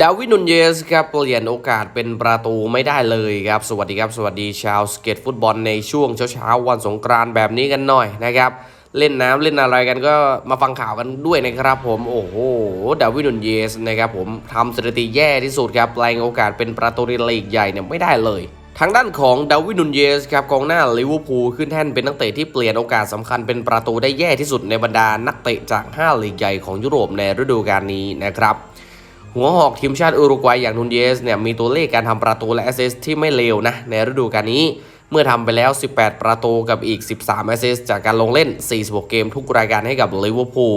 ดาวินุนเยสครับเปลี่ยนโอกาสเป็นประตูไม่ได้เลยครับ สวัสดีครับ สวัสดีชาวสเก็ตฟุตบอลในช่วงเช้าๆวันสงกรานต์แบบนี้กันหน่อยนะครับ เล่นน้ำเล่นอะไรกันก็มาฟังข่าวกันด้วยนะครับผมโอ้โหดาวินุนเยสนะครับผมทำสถิติแย่ที่สุดครับแปลงโอกาสเป็นประตูในลีกใหญ่เนี่ยไม่ได้เลยทางด้านของดาวินุนเยสครับกองหน้าลิเวอร์พูลขึ้นแท่นเป็นนักเตะที่เปลี่ยนโอกาสสำคัญเป็นประตูได้แย่ที่สุดในบรรดานักเตะจาก 5 ลีกใหญ่ของยุโรปในฤดูกาลนี้นะครับ หัวหอกทีมชาติอุรุกวัยอย่างนุนเยสเนี่ยมีตัวเลขการทำประตูและแอสเซสที่ไม่เลวนะในฤดูกาลนี้เมื่อทำไปแล้ว 18 ประตูกับอีก 13 แอสเซสจากการลงเล่น 46 เกมทุกรายการให้กับลิเวอร์พูล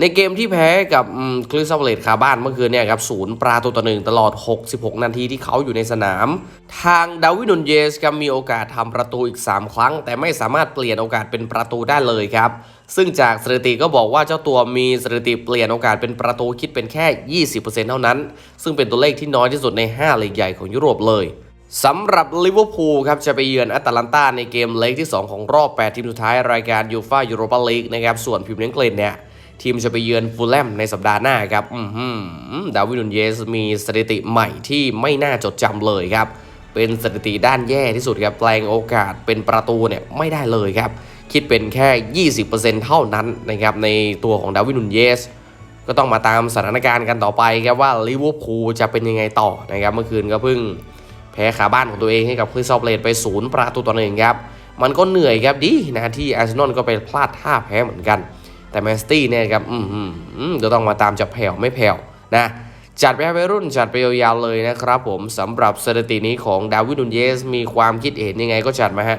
ในเกมที่แพ้กับคริสตัลเลตคาบ้านเมื่อคืนเนี่ยครับศูนย์ประตูต่อหนึ่งตลอด 66 นาทีที่เขาอยู่ในสนาม ทางดาวิดนุนเยสครับมีโอกาสทำประตูอีก 3 ครั้ง แต่ไม่สามารถเปลี่ยนโอกาสเป็นประตูได้เลยครับ ซึ่งจากสถิติก็บอกว่าเจ้าตัวมีสถิติเปลี่ยนโอกาสเป็นประตูคิดเป็นแค่ 20%เท่านั้น ซึ่งเป็นตัวเลขที่น้อยที่สุดใน 5 ลีกใหญ่ของยุโรปเลยสำหรับลิเวอร์พูลครับจะไปเยือนแอตแลนตาในเกมเล็กที่ 2 ของรอบ 8 ทีมสุดท้ายรายการยูฟายูโรปาลีกนะครับส่วนพิมพ์อังเกฤษเนี่ย ทีมจะไปเยือนฟูลแลมในสัปดาห์หน้าครับอือหือดาวิดนุนเยสมีสถิติใหม่ที่ไม่น่าจดจำเลยครับ เป็นสถิติด้านแย่ที่สุดครับแปลงโอกาสเป็นประตูเนี่ยไม่ได้เลยครับ คิดเป็นแค่ 20%เท่านั้นนะครับในตัวของดาวิดนุนเยส ก็ต้องมาตามสถานการณ์กันต่อไปครับว่าลิเวอร์พูลจะเป็นยังไงต่อนะครับเมื่อคืนก็เพิ่งแพ้ขาบ้านของตัวเองให้กับคริสตัลเลตไปศูนย์ประตูต่อหนึ่งครับมันก็เหนื่อยครับดีนะที่อาร์เซนอลก็ไปพลาดท่าแพ้เหมือนกัน แต่แมนสตี้เนี่ยครับอืมอืมอืมก็ต้องมาตามจะแผ่วไม่แผ่วนะจัดไปให้วัยรุ่นจัดไปยาวๆเลยนะครับผมสำหรับสถิตินี้ของดาวิดนุนเยส มีความคิดเห็นยังไงก็จัดมาฮะ